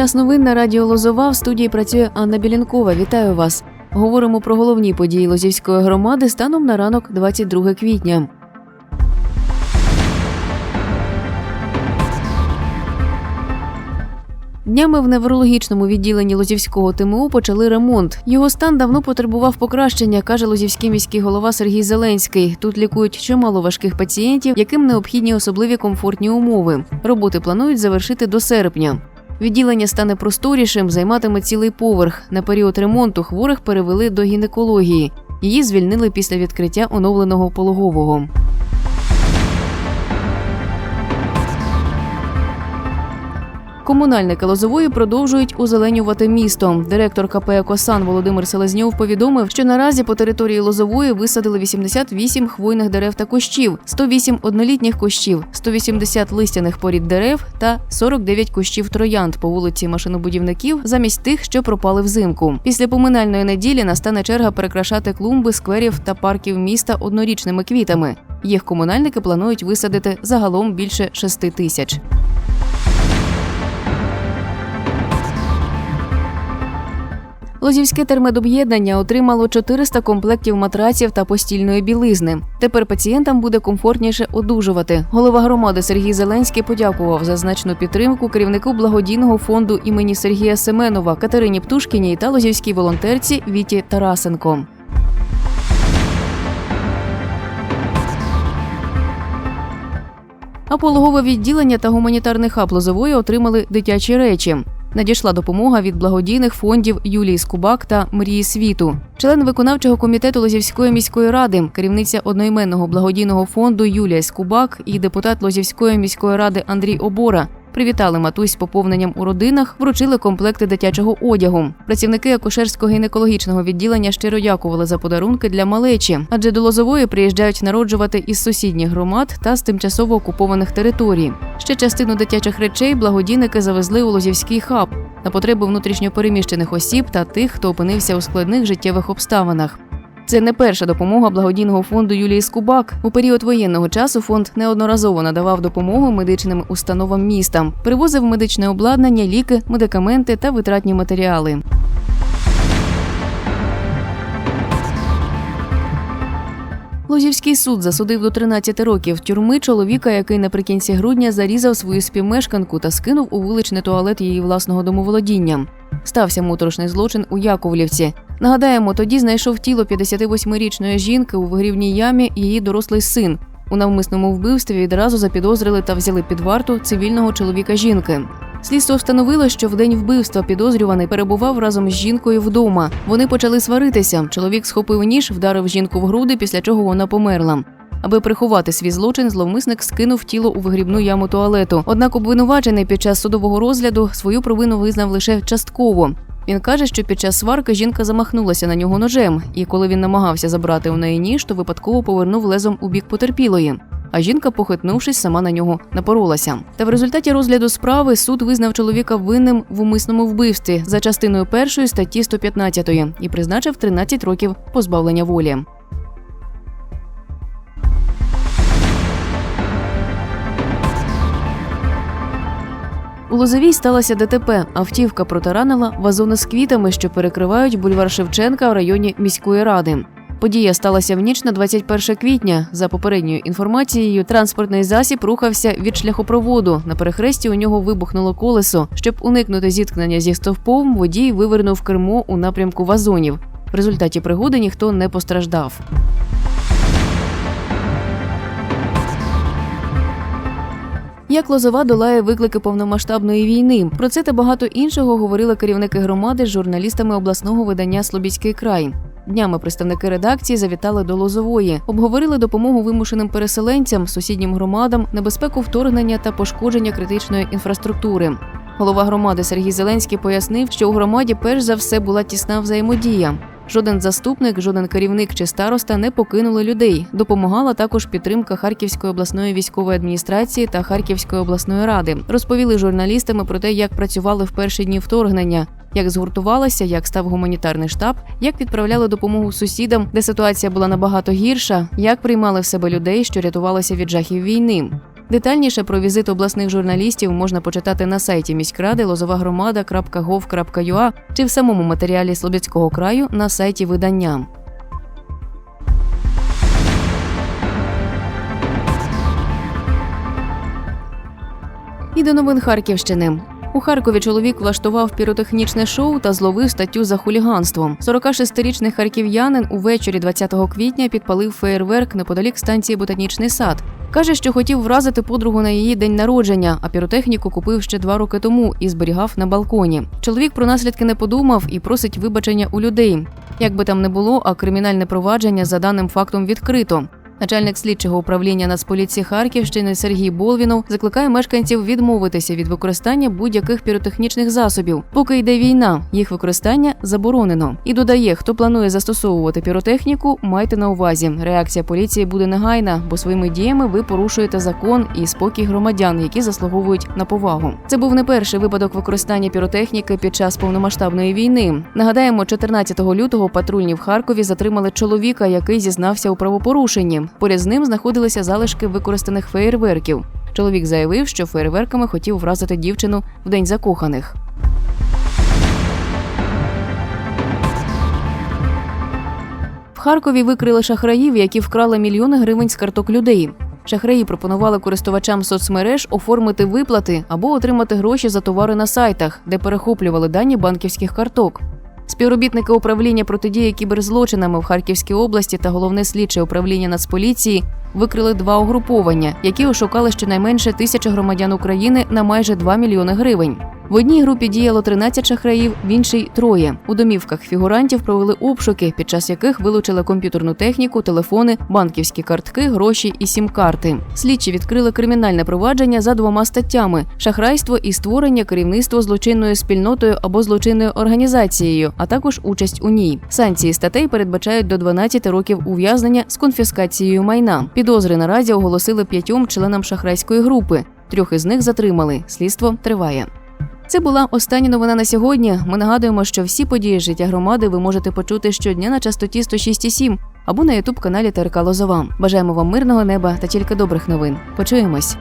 Час новин на радіо Лозова в студії працює Анна Білінкова. Вітаю вас. Говоримо про головні події Лозівської громади станом на ранок 22 квітня. Днями в неврологічному відділенні Лозівського ТМУ почали ремонт. Його стан давно потребував покращення, каже Лозівський міський голова Сергій Зеленський. Тут лікують чимало важких пацієнтів, яким необхідні особливі комфортні умови. Роботи планують завершити до серпня. Відділення стане просторішим, займатиме цілий поверх. На період ремонту хворих перевели до гінекології. Її звільнили після відкриття оновленого пологового. Комунальники Лозової продовжують озеленювати місто. Директор КП «Екосан» Володимир Селезньов повідомив, що наразі по території Лозової висадили 88 хвойних дерев та кущів, 108 однолітніх кущів, 180 листяних порід дерев та 49 кущів троянд по вулиці машинобудівників замість тих, що пропали взимку. Після поминальної неділі настане черга перекрашати клумби, скверів та парків міста однорічними квітами. Їх комунальники планують висадити загалом більше 6 тисяч. Лозівське термедоб'єднання отримало 400 комплектів матраців та постільної білизни. Тепер пацієнтам буде комфортніше одужувати. Голова громади Сергій Зеленський подякував за значну підтримку керівнику благодійного фонду імені Сергія Семенова Катерині Птушкіній та лозівській волонтерці Віті Тарасенко. А пологове відділення та гуманітарний хаб Лозової отримали дитячі речі. Надійшла допомога від благодійних фондів Юлії Скубак та Мрії світу. Член виконавчого комітету Лозівської міської ради, керівниця одноіменного благодійного фонду Юлія Скубак і депутат Лозівської міської ради Андрій Обора. Привітали матусь з поповненням у родинах, вручили комплекти дитячого одягу. Працівники акушерського гінекологічного відділення щиро дякували за подарунки для малечі, адже до Лозової приїжджають народжувати із сусідніх громад та з тимчасово окупованих територій. Ще частину дитячих речей благодійники завезли у Лозівський хаб на потреби внутрішньопереміщених осіб та тих, хто опинився у складних життєвих обставинах. Це не перша допомога благодійного фонду Юлії Скубак. У період воєнного часу фонд неодноразово надавав допомогу медичним установам міста, привозив медичне обладнання, ліки, медикаменти та витратні матеріали. Лозівський суд засудив до 13 років тюрми чоловіка, який наприкінці грудня зарізав свою співмешканку та скинув у вуличний туалет її власного домоволодіння. Стався моторошний злочин у Яковлівці. Нагадаємо, тоді знайшов тіло 58-річної жінки у вигрівній ямі її дорослий син. У навмисному вбивстві відразу запідозрили та взяли під варту цивільного чоловіка жінки. Слідство встановило, що в день вбивства підозрюваний перебував разом з жінкою вдома. Вони почали сваритися. Чоловік схопив ніж, вдарив жінку в груди, після чого вона померла. Аби приховати свій злочин, зловмисник скинув тіло у вигрібну яму туалету. Однак обвинувачений під час судового розгляду свою провину визнав лише частково. Він каже, що під час сварки жінка замахнулася на нього ножем, і коли він намагався забрати у неї ніж, то випадково повернув лезом у бік потерпілої. А жінка, похитнувшись, сама на нього напоролася. Та в результаті розгляду справи суд визнав чоловіка винним в умисному вбивстві за частиною першої статті 115 і призначив 13 років позбавлення волі. У Лозовій сталося ДТП. Автівка протаранила вазони з квітами, що перекривають бульвар Шевченка в районі міської ради. Подія сталася в ніч на 21 квітня. За попередньою інформацією, транспортний засіб рухався від шляхопроводу. На перехресті у нього вибухнуло колесо. Щоб уникнути зіткнення зі стовпом, водій вивернув кермо у напрямку вазонів. В результаті пригоди ніхто не постраждав. Як Лозова долає виклики повномасштабної війни. Про це та багато іншого говорили керівники громади з журналістами обласного видання Слобідський край. Днями представники редакції завітали до Лозової, обговорили допомогу вимушеним переселенцям, сусіднім громадам, небезпеку вторгнення та пошкодження критичної інфраструктури. Голова громади Сергій Зеленський пояснив, що у громаді перш за все була тісна взаємодія. Жоден заступник, жоден керівник чи староста не покинули людей. Допомагала також підтримка Харківської обласної військової адміністрації та Харківської обласної ради. Розповіли журналістами про те, як працювали в перші дні вторгнення, як згуртувалися, як став гуманітарний штаб, як відправляли допомогу сусідам, де ситуація була набагато гірша, як приймали в себе людей, що рятувалися від жахів війни. Детальніше про візит обласних журналістів можна почитати на сайті міськради lozovagромада.gov.ua чи в самому матеріалі Слобідського краю на сайті видання. І до новин Харківщини. У Харкові чоловік влаштував піротехнічне шоу та зловив статтю за хуліганство. 46-річний харків'янин увечері 20 квітня підпалив феєрверк неподалік станції Ботанічний сад. Каже, що хотів вразити подругу на її день народження, а піротехніку купив ще два роки тому і зберігав на балконі. Чоловік про наслідки не подумав і просить вибачення у людей. Як би там не було, а кримінальне провадження за даним фактом відкрито. Начальник слідчого управління Нацполіції Харківщини Сергій Болвінов закликає мешканців відмовитися від використання будь-яких піротехнічних засобів. Поки йде війна, їх використання заборонено. І додає, хто планує застосовувати піротехніку, майте на увазі. Реакція поліції буде негайна, бо своїми діями ви порушуєте закон і спокій громадян, які заслуговують на повагу. Це був не перший випадок використання піротехніки під час повномасштабної війни. Нагадаємо, 14 лютого патрульні в Харкові затримали чоловіка, який зізнався у правопорушенні. Поряд з ним знаходилися залишки використаних феєрверків. Чоловік заявив, що феєрверками хотів вразити дівчину в день закоханих. В Харкові викрили шахраїв, які вкрали мільйони гривень з карток людей. Шахраї пропонували користувачам соцмереж оформити виплати або отримати гроші за товари на сайтах, де перехоплювали дані банківських карток. Співробітники управління протидії кіберзлочинами в Харківській області та головне слідче управління Нацполіції викрили два угруповання, які ошукали щонайменше тисячі громадян України на майже 2 мільйони гривень. В одній групі діяло 13 шахраїв, в іншій троє. У домівках фігурантів провели обшуки, під час яких вилучили комп'ютерну техніку, телефони, банківські картки, гроші і сім-карти. Слідчі відкрили кримінальне провадження за двома статтями: шахрайство і створення керівництва злочинною спільнотою або злочинною організацією, а також участь у ній. Санкції статей передбачають до 12 років ув'язнення з конфіскацією майна. Підозри наразі оголосили п'ятьом членам шахрайської групи. Трьох із них затримали. Слідство триває. Це була остання новина на сьогодні. Ми нагадуємо, що всі події життя громади ви можете почути щодня на частоті 106,7 або на ютуб каналі ТРК Лозова. Бажаємо вам мирного неба та тільки добрих новин. Почуємось.